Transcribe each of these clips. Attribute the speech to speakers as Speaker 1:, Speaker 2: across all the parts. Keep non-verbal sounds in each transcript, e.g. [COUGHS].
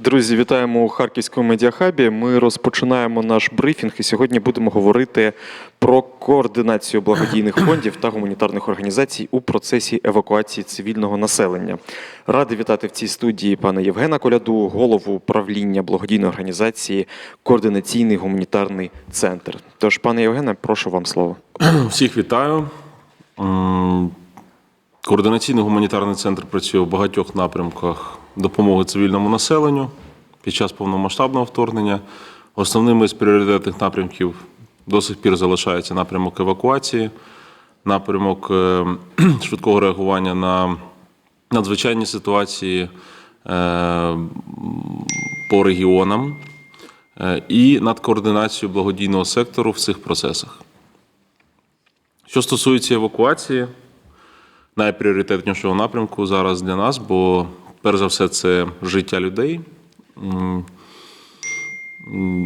Speaker 1: Друзі, вітаємо у Харківському медіахабі. Ми розпочинаємо наш брифінг і сьогодні будемо говорити про координацію благодійних [COUGHS] фондів та гуманітарних організацій у процесі евакуації цивільного населення. Радий вітати в цій студії пана Євгена Коляду, голову управління благодійної організації Координаційний гуманітарний центр. Тож, пане Євгене, прошу вам слово. [COUGHS]
Speaker 2: Всіх вітаю. Координаційний гуманітарний центр працює в багатьох напрямках допомоги цивільному населенню під час повномасштабного вторгнення. Основними з пріоритетних напрямків до сих пір залишається напрямок евакуації, напрямок е, [CLEARS THROAT] швидкого реагування на надзвичайні ситуації е, по регіонам е, і над координацією благодійного сектору в цих процесах. Що стосується евакуації, найпріоритетнішого напрямку зараз для нас, бо перш за все це життя людей.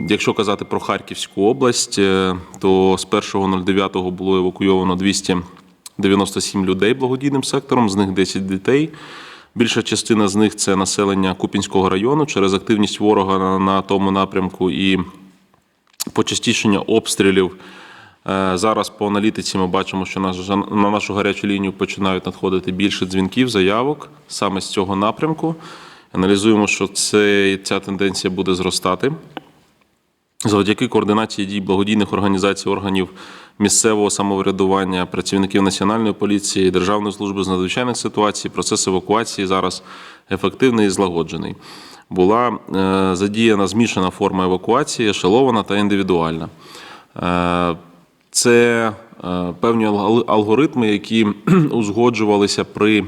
Speaker 2: Якщо казати про Харківську область, е, то з 1.09 було евакуйовано 297 людей благодійним сектором, з них 10 дітей. Більша частина з них це населення Купінського району через активність ворога на тому напрямку і почастішення обстрілів. Е, Зараз по аналітиці ми бачимо, що на нашу гарячу лінію починають надходити більше дзвінків, заявок саме з цього напрямку. Аналізуємо, що це, ця тенденція буде зростати. Завдяки координації дій благодійних організацій органів місцевого самоврядування, працівників національної поліції, Державної служби з надзвичайних ситуацій, процес евакуації зараз ефективний і злагоджений. Була е, задіяна змішана форма евакуації, ешелована та індивідуальна. Це е, певні алгоритми, які [CLEARS THROAT] узгоджувалися при е,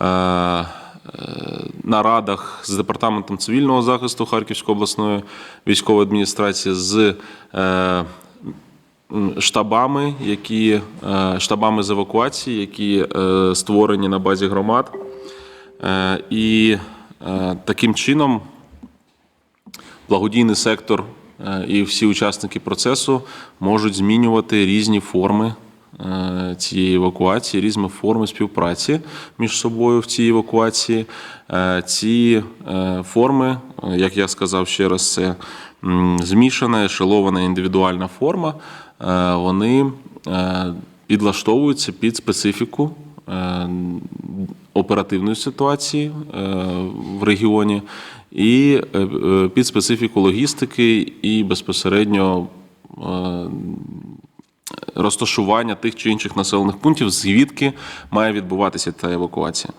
Speaker 2: е, нарадах з департаментом цивільного захисту Харківської обласної військової адміністрації з штабами, які штабами з евакуації, які створені на базі громад. І таким чином благодійний сектор і всі учасники процесу можуть змінювати різні форми е, цієї евакуації, різні форми співпраці між собою в цій евакуації. Е, Ці е, форми, е, як я сказав ще раз, це змішана, ешелована індивідуальна форма. Е, Вони е, підлаштовуються під специфіку е, оперативної ситуації е, в регіоні і е, е, під специфіку логістики і безпосередньо е, розташування тих чи інших населених пунктів, звідки має відбуватися та евакуація.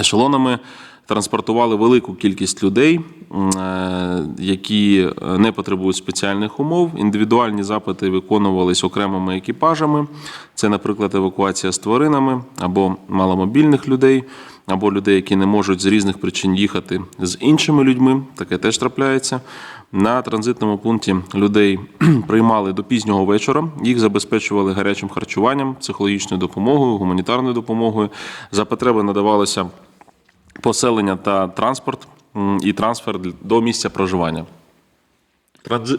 Speaker 2: Ешелонами транспортували велику кількість людей, які не потребують спеціальних умов. Індивідуальні запити виконувались окремими екіпажами. Це, наприклад, евакуація з тваринами або маломобільних людей, або людей, які не можуть з різних причин їхати з іншими людьми. Таке теж трапляється. На транзитному пункті людей [CLEARS THROAT] приймали до пізнього вечора. Їх забезпечували гарячим харчуванням, психологічною допомогою, гуманітарною допомогою. За потреби надавалося поселення та транспорт і трансфер до місця проживання.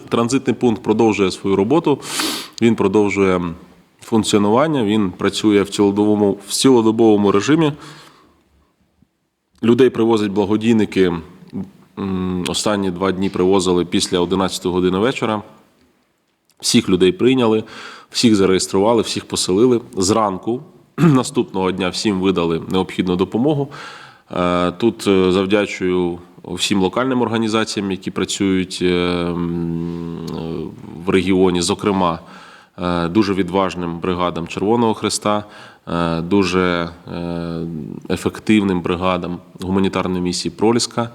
Speaker 2: Транзитний пункт продовжує свою роботу, він продовжує функціонування, він працює в цілодобовому, в цілодобовому режимі. Людей привозять благодійники. Останні два дні привозили після 11 години вечора. Всіх людей прийняли, всіх зареєстрували, всіх поселили. Зранку [CLEARS THROAT] наступного дня всім видали необхідну допомогу. Е, Тут е, завдячую всім локальним організаціям, які працюють е, в регіоні, зокрема, дуже відважним бригадам Червоного Христа, е, дуже е, ефективним бригадам гуманітарної місії Проліска, е,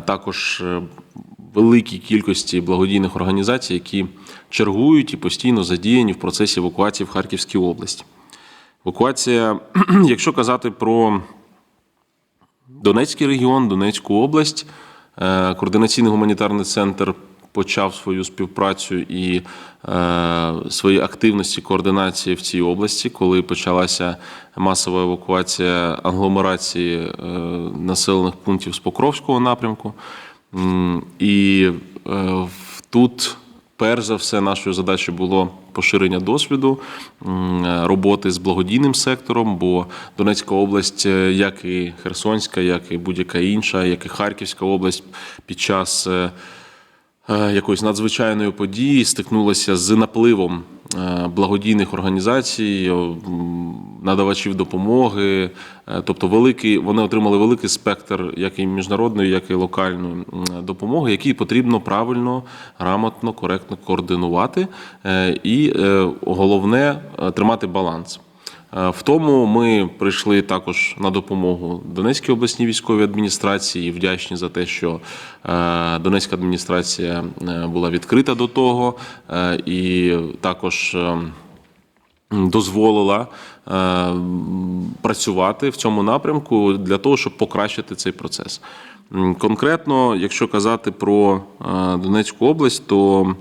Speaker 2: також е, великій кількості благодійних організацій, які чергують і постійно задіяні в процесі евакуації в Харківській області. Евакуація, [CLEARS THROAT] якщо казати про Донецький регіон, Донецьку область, е, координаційний гуманітарний центр почав свою співпрацю і е, свої активності координації в цій області, коли почалася масова евакуація агломерації е, населених пунктів з Покровського напрямку. І е, тут, перш за все, нашою задачею було поширення досвіду е, роботи з благодійним сектором, бо Донецька область, е, як і Херсонська, як і будь-яка інша, як і Харківська область під час. Е, якоїсь надзвичайної події стикнулася з напливом е, благодійних організацій, надавачів допомоги. Е, Тобто, великий, вони отримали великий спектр як і міжнародної, як і локальної допомоги, які потрібно правильно, грамотно, коректно координувати. І головне тримати баланс. Е, В тому ми прийшли також на допомогу Донецькій обласній військовій адміністрації. Вдячні за те, що е, Донецька адміністрація е, була відкрита до того, і також. е, дозволила працювати в цьому напрямку для того, щоб покращити цей процес. Конкретно, якщо казати про Донецьку область, то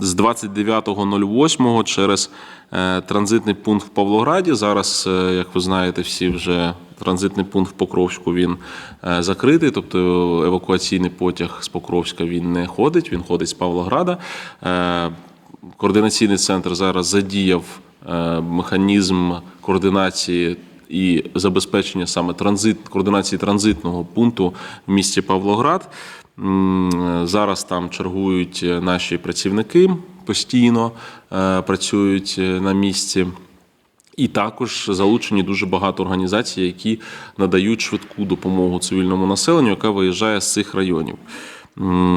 Speaker 2: з 29.08 через е, транзитний пункт в Павлограді. Зараз, е, як ви знаєте, всі вже транзитний пункт в Покровську він е, закритий, тобто евакуаційний потяг з Покровська він не ходить, він ходить з Павлограда. Координаційний центр зараз задіяв механізм координації і забезпечення саме транзит, координації транзитного пункту в місті Павлоград. Зараз там чергують е, наші працівники постійно е, працюють е, на місці. І також залучені дуже багато організацій, які надають швидку допомогу цивільному населенню, яка виїжджає з цих районів.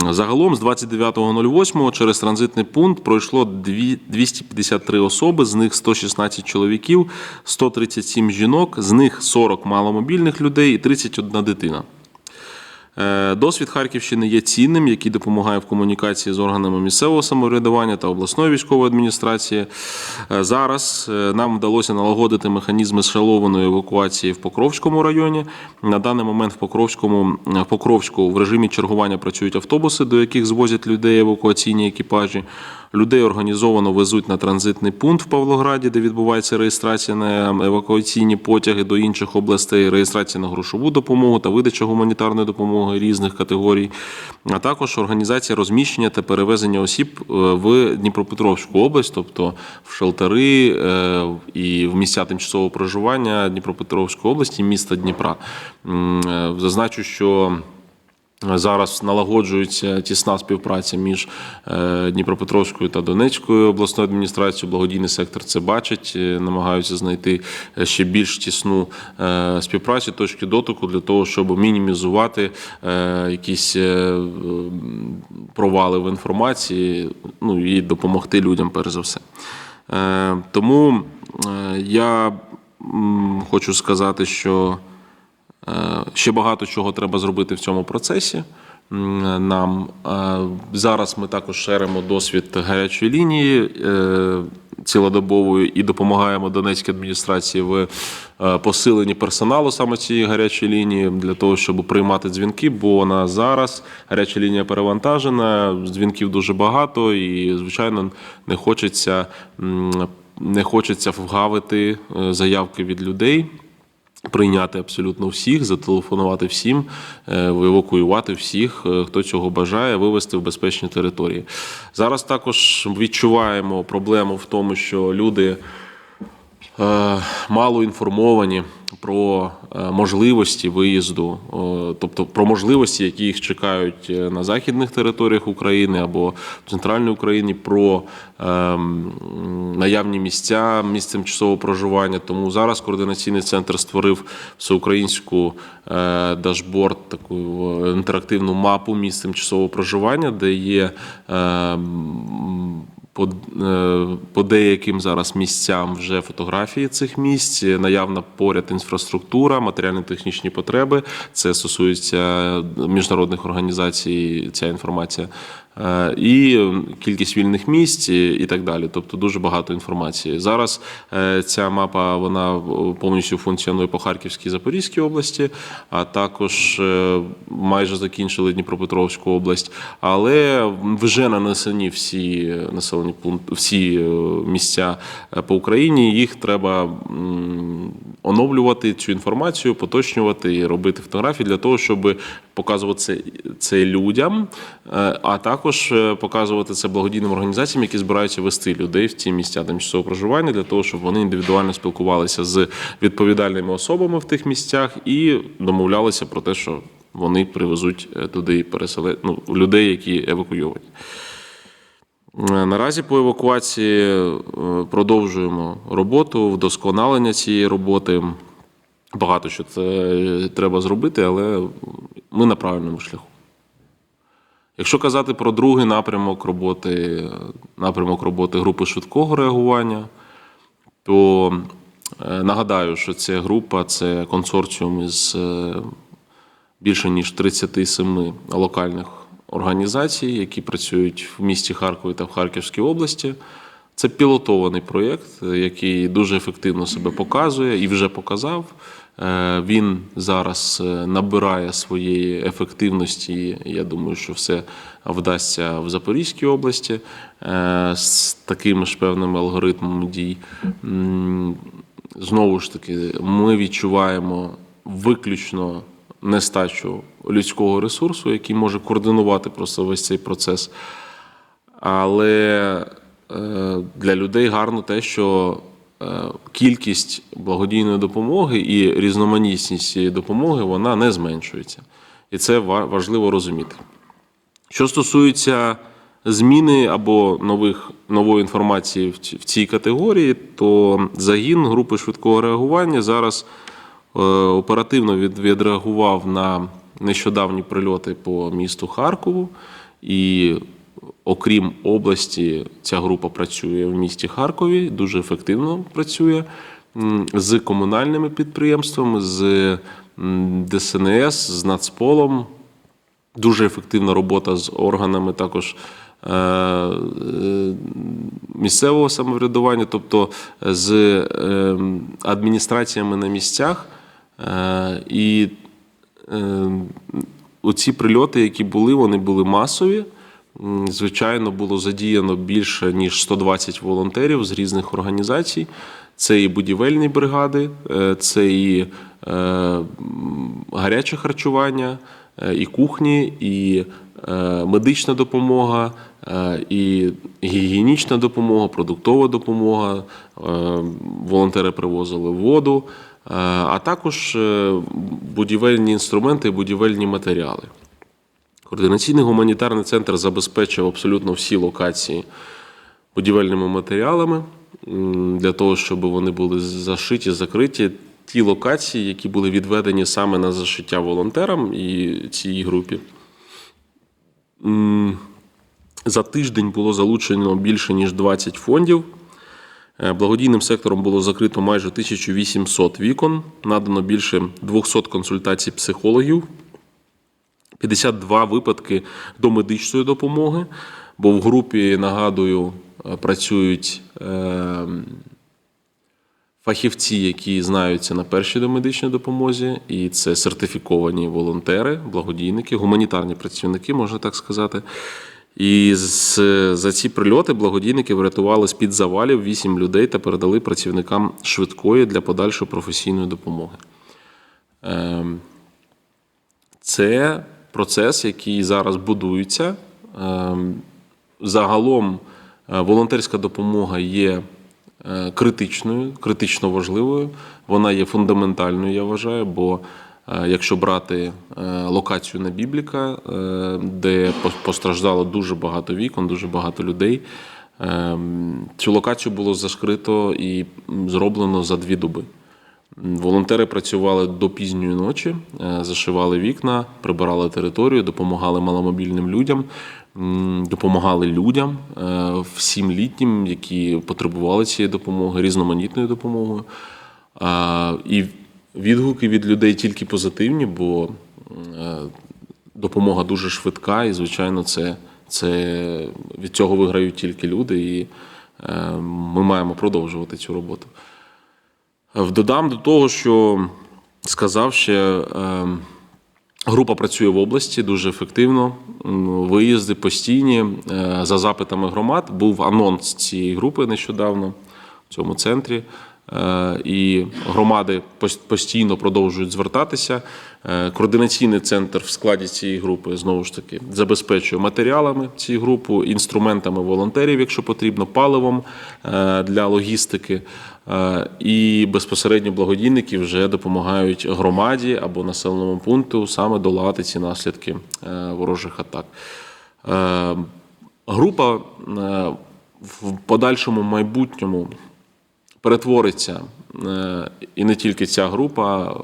Speaker 2: Загалом з 29.08 через транзитний пункт пройшло дві- 253 особи, з них 116 чоловіків, 137 жінок, з них 40 маломобільних людей і 31 дитина. Е, Досвід Харківщини є цінним, який допомагає в комунікації з органами місцевого самоврядування та обласної військової адміністрації. Е, Зараз е, нам вдалося налагодити механізми шалованої евакуації в Покровському районі. На даний момент в Покровському в Покровську в режимі чергування працюють автобуси, до яких звозять людей евакуаційні екіпажі. Людей організовано везуть на транзитний пункт в Павлограді, де відбувається реєстрація на евакуаційні потяги до інших областей, реєстрація на грошову допомогу та видача гуманітарної допомоги різних категорій, а також організація розміщення та перевезення осіб е, в Дніпропетровську область, тобто в шелтери е, і в місця тимчасового проживання Дніпропетровської області, міста Дніпра. Е, Зазначу, що Зараз налагоджується тісна співпраця між е, Дніпропетровською та Донецькою обласною адміністрацією. Благодійний сектор це бачить, е, намагаються знайти е, ще більш тісну співпрацю, точки дотику для того, щоб мінімізувати якісь провали в інформації, ну і допомогти людям, перш за все. Тому я хочу сказати, що. Е, Ще багато чого треба зробити в цьому процесі. Нам Е, зараз ми також шеримо досвід гарячої лінії е, цілодобової і допомагаємо Донецькій адміністрації в посиленні персоналу саме цієї гарячої лінії для того, щоб приймати дзвінки. Бо на зараз гаряча лінія перевантажена, дзвінків дуже багато, і звичайно не хочеться, не хочеться вгавити заявки від людей прийняти абсолютно всіх, зателефонувати всім, е, евакуювати всіх, е, хто цього бажає, вивести в безпечні території. Зараз також відчуваємо проблему в тому, що люди е, мало інформовані про е, можливості виїзду, тобто про можливості, які їх чекають е, на західних територіях України або в центральній Україні, про е, наявні місця, місць тимчасового проживання. Тому зараз координаційний центр створив всеукраїнську е, дашборд, таку інтерактивну мапу місць тимчасового проживання, де є. По, е, по деяким зараз місцям вже фотографії цих місць, наявна поряд інфраструктура, матеріально-технічні потреби. Це стосується міжнародних організацій, ця інформація. Е, І кількість вільних місць і так далі. Тобто дуже багато інформації. Зараз е, ця мапа вона повністю функціонує по Харківській і Запорізькій області, а також е, майже закінчили Дніпропетровську область. Але вже нанесені всі населені пункти, всі е, місця е, по Україні. Їх треба оновлювати цю інформацію, поточнювати і робити фотографії для того, щоб показувати це, людям, е, а також е, показувати це благодійним організаціям, які збираються вести людей в ті місця тимчасового проживання, для того, щоб вони індивідуально спілкувалися з відповідальними особами в тих місцях і домовлялися про те, що вони привезуть е, туди переселе... ну, людей, які евакуйовані. Наразі по евакуації продовжуємо роботу, вдосконалення цієї роботи. Багато що це треба зробити, але ми на правильному шляху. Якщо казати про другий напрямок роботи, напрямок роботи групи швидкого реагування, то е, нагадаю, що ця група це консорціум із е, більше ніж 37 локальних організацій, які працюють в місті Харкові та в Харківській області. Це пілотований проєкт, який дуже ефективно себе показує і вже показав. Е, Він зараз е, набирає своєї ефективності. Я думаю, що все вдасться в Запорізькій області е, з такими ж певними алгоритмами дій. Знову ж таки, ми відчуваємо виключно нестачу людського ресурсу, який може координувати просто весь цей процес. Але для людей гарно те, що кількість благодійної допомоги і різноманітність цієї допомоги вона не зменшується. І це важливо розуміти. Що стосується зміни або нових, нової інформації в цій категорії, то загін групи швидкого реагування зараз е, оперативно відреагував на нещодавні прильоти по місту Харкову. І окрім області, ця група працює в місті Харкові, дуже ефективно працює з комунальними підприємствами, з ДСНС, з Нацполом. Дуже ефективна робота з органами також е, е, місцевого самоврядування, тобто з е, адміністраціями на місцях. І оці прильоти, які були, вони були масові. Звичайно, було задіяно більше ніж 120 волонтерів з різних організацій. Це і будівельні бригади, е, це і е, гаряче харчування, е, і кухні, і медична допомога, і гігієнічна допомога, продуктова допомога. Волонтери привозили воду, а також будівельні інструменти і будівельні матеріали. Координаційний гуманітарний центр забезпечив абсолютно всі локації будівельними матеріалами для того, щоб вони були зашиті, закриті. Ті локації, які були відведені саме на зашиття волонтерам і цій групі. За тиждень було залучено більше ніж 20 фондів. Е, Благодійним сектором було закрито майже 1800 вікон, надано більше 200 консультацій психологів, 52 випадки до медичної допомоги, бо в групі, нагадую, е, працюють е, фахівці, які знаються на першій домедичній допомозі, і це сертифіковані волонтери, благодійники, гуманітарні працівники, можна так сказати. І з, за ці прильоти благодійники врятували з-під завалів 8 людей та передали працівникам швидкої для подальшої професійної допомоги. Ем, це процес, який зараз будується. Ем, Загалом е, волонтерська допомога є е, критичною, критично важливою. Вона є фундаментальною, я вважаю, бо е, якщо брати локацію на Бібліка, де постраждало дуже багато вікон, дуже багато людей. ем, Цю локацію було зашкрито і зроблено за дві доби. Волонтери працювали до пізньої ночі, е, зашивали вікна, прибирали територію, допомагали маломобільним людям, допомагали людям, е, всім літнім, які потребували цієї допомоги, різноманітною допомогою. І відгуки від людей тільки позитивні, бо е, допомога дуже швидка, і, звичайно, це, це від цього виграють тільки люди, і е, ми маємо продовжувати цю роботу. Додам до того, що сказав ще, е, група працює в області дуже ефективно. Виїзди постійні е, за запитами громад. Був анонс цієї групи нещодавно в цьому центрі. Е, І громади постійно продовжують звертатися. Е, Координаційний центр в складі цієї групи знову ж таки забезпечує матеріалами цієї групи, інструментами волонтерів, якщо потрібно, паливом е, для логістики. Е, І безпосередньо благодійники вже допомагають громаді або населеному пункту саме долати ці наслідки е, ворожих атак. Е, Група в подальшому майбутньому перетвориться і не тільки ця група,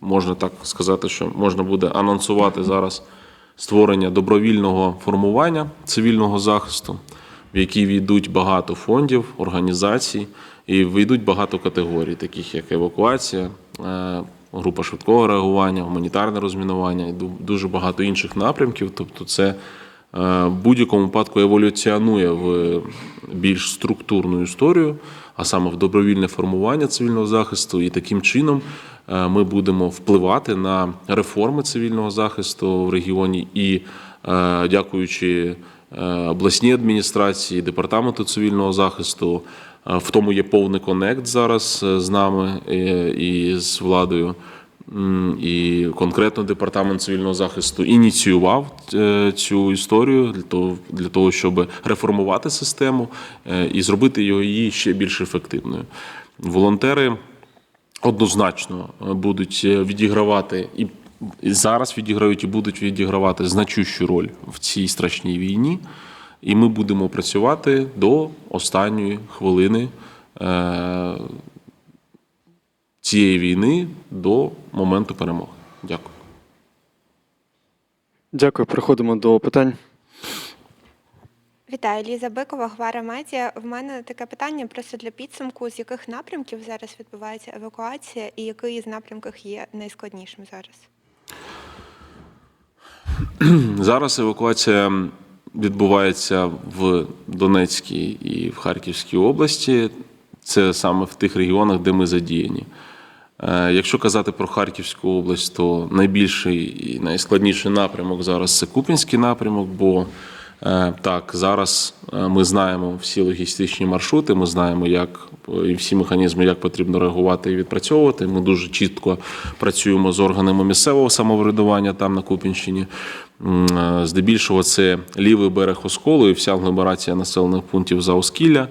Speaker 2: можна так сказати, що можна буде анонсувати зараз створення добровільного формування цивільного захисту, в який війдуть багато фондів, організацій і війдуть багато категорій, таких як евакуація, е, група швидкого реагування, гуманітарне розмінування і дуже багато інших напрямків. Тобто, це е, в будь-якому випадку еволюціонує в більш структурну історію, а саме в добровільне формування цивільного захисту. І таким чином е, ми будемо впливати на реформи цивільного захисту в регіоні і дякуючи е, обласній адміністрації, департаменту цивільного захисту. е, В тому є повний конект зараз е, з нами і з владою. І конкретно департамент цивільного захисту ініціював цю історію для того, для того, щоб реформувати систему і зробити її ще більш ефективною. Волонтери однозначно будуть відігравати і зараз відіграють і будуть відігравати значущу роль в цій страшній війні. І ми будемо працювати до останньої хвилини е, цієї війни до моменту перемоги. Дякую.
Speaker 1: Дякую. Переходимо до питань.
Speaker 3: Вітаю, Ліза Бикова, Гвара Медіа. В мене таке питання просто для підсумку, з яких напрямків зараз відбувається евакуація і який з напрямків є найскладнішим зараз? [CLEARS THROAT]
Speaker 2: Зараз евакуація відбувається в Донецькій і в Харківській області. Це саме в тих регіонах, де ми задіяні. Е, Якщо казати про Харківську область, то найбільший і найскладніший напрямок зараз це Купінський напрямок, бо так, зараз е, ми знаємо всі логістичні маршрути, ми знаємо, як і всі механізми, як потрібно реагувати і відпрацьовувати. Ми дуже чітко працюємо з органами місцевого самоврядування там на Купінщині. Е, Здебільшого це лівий берег Осколу і вся агломерація населених пунктів за Оскілля.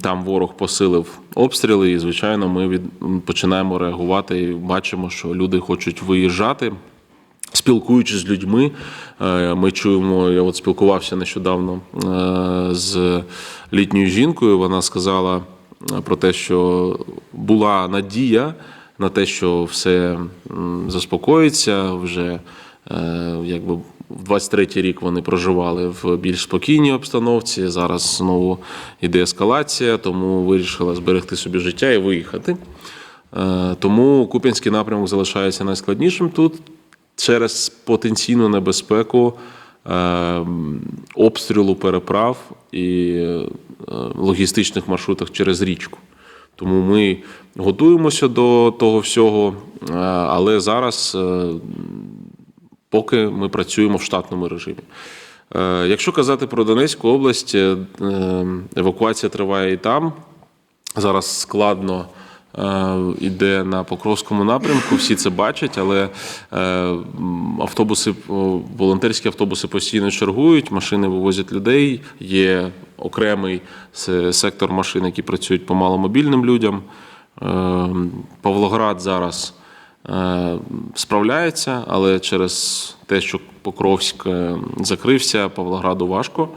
Speaker 2: Там ворог посилив обстріли, і звичайно, ми від починаємо реагувати і бачимо, що люди хочуть виїжджати. Спілкуючись з людьми, е, ми чуємо. Я от спілкувався нещодавно е, з літньою жінкою. Вона сказала е, про те, що була надія на те, що все заспокоїться вже. Якби в 23-й рік вони проживали в більш спокійній обстановці. Зараз знову йде ескалація, тому вирішила зберегти собі життя і виїхати. Тому Куп'янський напрямок залишається найскладнішим тут через потенційну небезпеку е, обстрілу переправ і е, логістичних маршрутах через річку. Тому ми готуємося до того всього, е, але зараз поки ми працюємо в штатному режимі. Якщо казати про Донецьку область, евакуація триває і там. Зараз складно е, йде на Покровському напрямку, всі це бачать, але е, автобуси, волонтерські автобуси постійно чергують, машини вивозять людей. Є окремий сектор машин, які працюють по маломобільним людям. Е, Павлоград зараз справляється, але через те, що Покровськ закрився, Павлограду важко,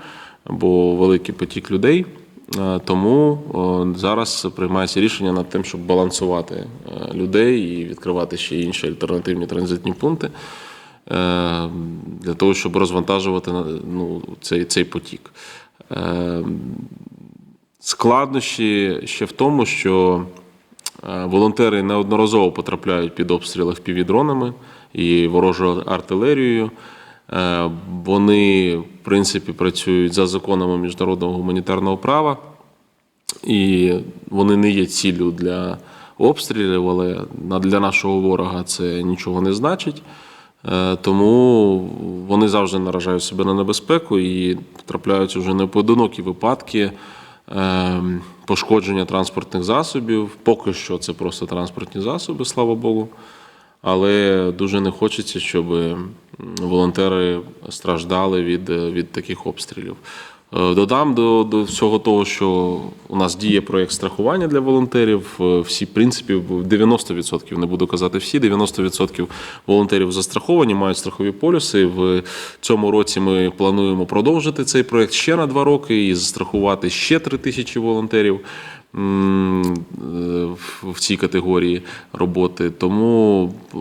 Speaker 2: бо великий потік людей. Е, Тому зараз приймається рішення над тим, щоб балансувати е, людей і відкривати ще інші альтернативні транзитні пункти е, для того, щоб розвантажувати ну, цей, цей потік. Складнощі ще в тому, що волонтери неодноразово потрапляють під обстріли впівдронами і ворожою артилерією. Е, Вони, в принципі, працюють за законами міжнародного гуманітарного права, і вони не є ціллю для обстрілів, але для нашого ворога це нічого не значить. Е, Тому вони завжди наражають себе на небезпеку і потрапляють вже непоодинокі випадки е, пошкодження транспортних засобів. Поки що це просто транспортні засоби, слава Богу. Але дуже не хочеться, щоб волонтери страждали від, від таких обстрілів. Е, Додам до, до всього того, що у нас діє проєкт страхування для волонтерів. Е, Всі, в принципі, 90%, не буду казати всі, 90% волонтерів застраховані, мають страхові полюси. В цьому році ми плануємо продовжити цей проєкт ще на два роки і застрахувати ще 3 тисячі волонтерів в- в цій категорії роботи. Тому е,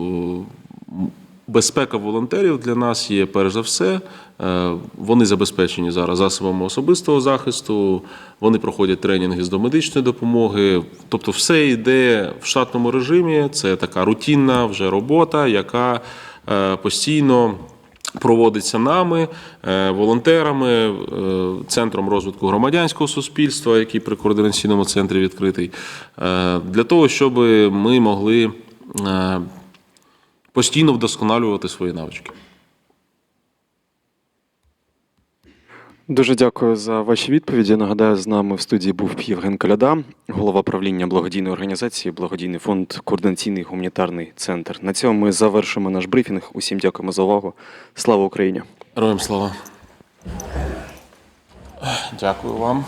Speaker 2: Безпека волонтерів для нас є перш за все. Е, Вони забезпечені зараз засобами особистого захисту, вони проходять тренінги з домедичної допомоги. Тобто, все йде в штатному режимі. Це така рутинна вже робота, яка е, постійно. Проводиться нами, е, волонтерами, е, центром розвитку громадянського суспільства, який при координаційному центрі відкритий, е, для того, щоб ми могли постійно вдосконалювати свої навички.
Speaker 1: Дуже дякую за ваші відповіді. Нагадаю, з нами в студії був Євген Коляда, голова правління благодійної організації, благодійний фонд Координаційний гуманітарний центр. На цьому ми завершимо наш брифінг. Усім дякуємо за увагу. Слава Україні!
Speaker 2: Героям слава. Дякую вам.